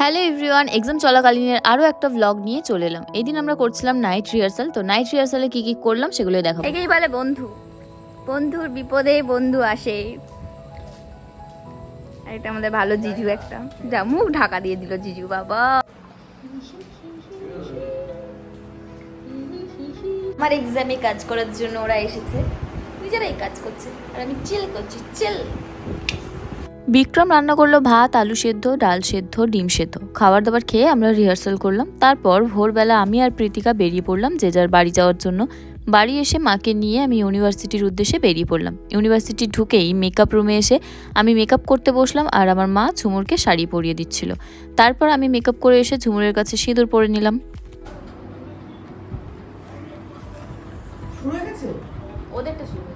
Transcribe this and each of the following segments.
Hello everyone exam চলাকালীনের আরও একটা vlog নিয়ে চলে এলাম। এই দিন আমরা করছিলাম নাইট রিহার্সাল তো নাইট রিহার্সালে কী কী করলাম সেগুলো দেখো একেই বলে বন্ধু। বন্ধুর বিপদে বন্ধু আসে। এটা আমাদের ভালো জিজু একটা। যা মুখ ঢাকা দিয়ে দিল জিজু, বাবা। আমার এক্সামে কাজ করার জন্য ওরা এসেছে। নিজেরাই কাজ করছে। আর আমি চিল করছি চিল বিক্রম রান্না করল ভাত আলু সেদ্ধ ডাল সেদ্ধ ডিম সেদ্ধ। খাবার দাবার খেয়ে আমরা রিহার্সাল করলাম। তারপর ভোরবেলা আমি আর প্রীতিকা বেরিয়ে পড়লাম যে যার বাড়ি যাওয়ার জন্য। বাড়ি এসে মাকে নিয়ে আমি ইউনিভার্সিটির উদ্দেশ্যে বেরিয়ে পড়লাম। ইউনিভার্সিটি ঢুকেই মেকআপ রুমে এসে আমি মেকআপ করতে বসলাম আর আমার মা ঝুমুরকে শাড়ি পরিয়ে দিচ্ছিল। তারপর আমি মেকআপ করে এসে ঝুমুরের কাছে সিঁদুর পরে নিলাম। ওদেরটা শুরু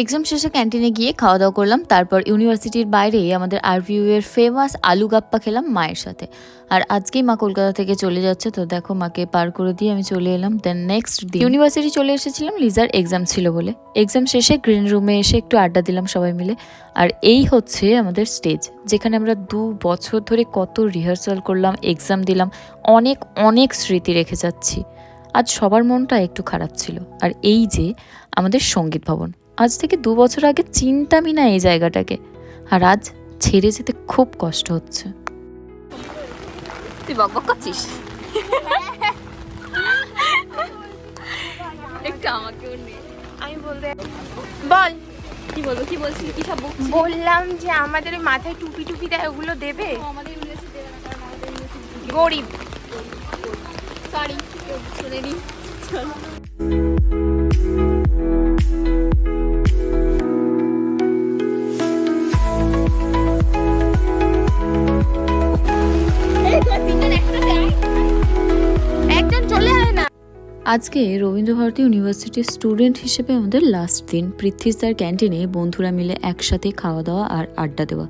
এক্সাম শেষে ক্যান্টিনে গিয়ে খাওয়া দাওয়া করলাম। তারপর ইউনিভার্সিটির বাইরে আমাদের আরভিউ এর ফেমাস আলু গাপ্পা খেলাম মায়ের সাথে। আর আজকেই মা কলকাতা থেকে চলে যাচ্ছে। তো দেখো, মাকে পার করে দিয়ে আমি চলে এলাম দেন নেক্সট দিন। ইউনিভার্সিটি চলে এসেছিলাম লিজার এক্সাম ছিল বলে। এক্সাম শেষে গ্রিন রুমে এসে একটু আড্ডা দিলাম সবাই মিলে। আর এই হচ্ছে আমাদের স্টেজ যেখানে আমরা দু বছর ধরে কত রিহার্সাল করলাম এক্সাম দিলাম, অনেক অনেক স্মৃতি রেখে যাচ্ছি। আজ সবার মনটা একটু খারাপ ছিল। আর এই যে আমাদের সংগীত ভবন। আজ থেকে দু বছর আগে চিনতামই না এই জায়গাটাকে। আর আজ ছেড়ে যেতে খুব কষ্ট হচ্ছে। তুই বক বক করছিস? একটু আমাকেও নে। আমি বলতে বল। কি বলব কি বলছিস কি সব বললাম যে আমাদের ওই মাথায় টুপি টুপি দেয় ওগুলো দেবে? আমাদের ইউনিভার্সিটি দেবে না কারণ আমাদের ইউনিভার্সিটি গরিব। সরি শুনে নি একজন আজকে রবীন্দ্রভারতী ইউনিভার্সিটির স্টুডেন্ট হিসেবে আমাদের লাস্ট দিন। পৃথ্বীস্তার ক্যান্টিনে বন্ধুরা মিলে একসাথে খাওয়া দাওয়া আর আড্ডা দেওয়া।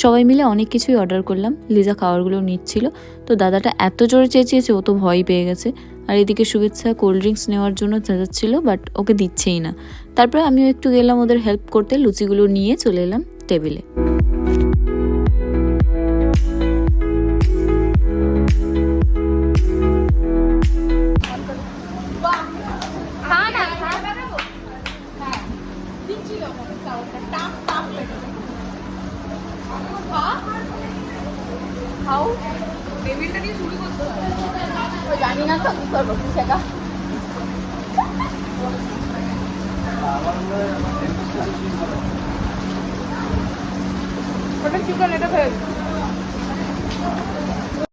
সবাই মিলে অনেক কিছুই অর্ডার করলাম। লিজা খাবারগুলো নিচ্ছিল। তো দাদাটা এত জোরে চেঁচিয়েছে, ও তো ভয় পেয়ে গেছে। আর এদিকে শুভেচ্ছা কোল্ড ড্রিঙ্কস নেওয়ার জন্য চেঁচাচ্ছিল বাট ওকে দিচ্ছেই না। তারপরে আমিও একটু গেলাম ওদের হেল্প করতে। লুচিগুলো নিয়ে চলে এলাম টেবিলে জানি না তো কি করব কি সেটা ওটা চিকেন এটা ভেজ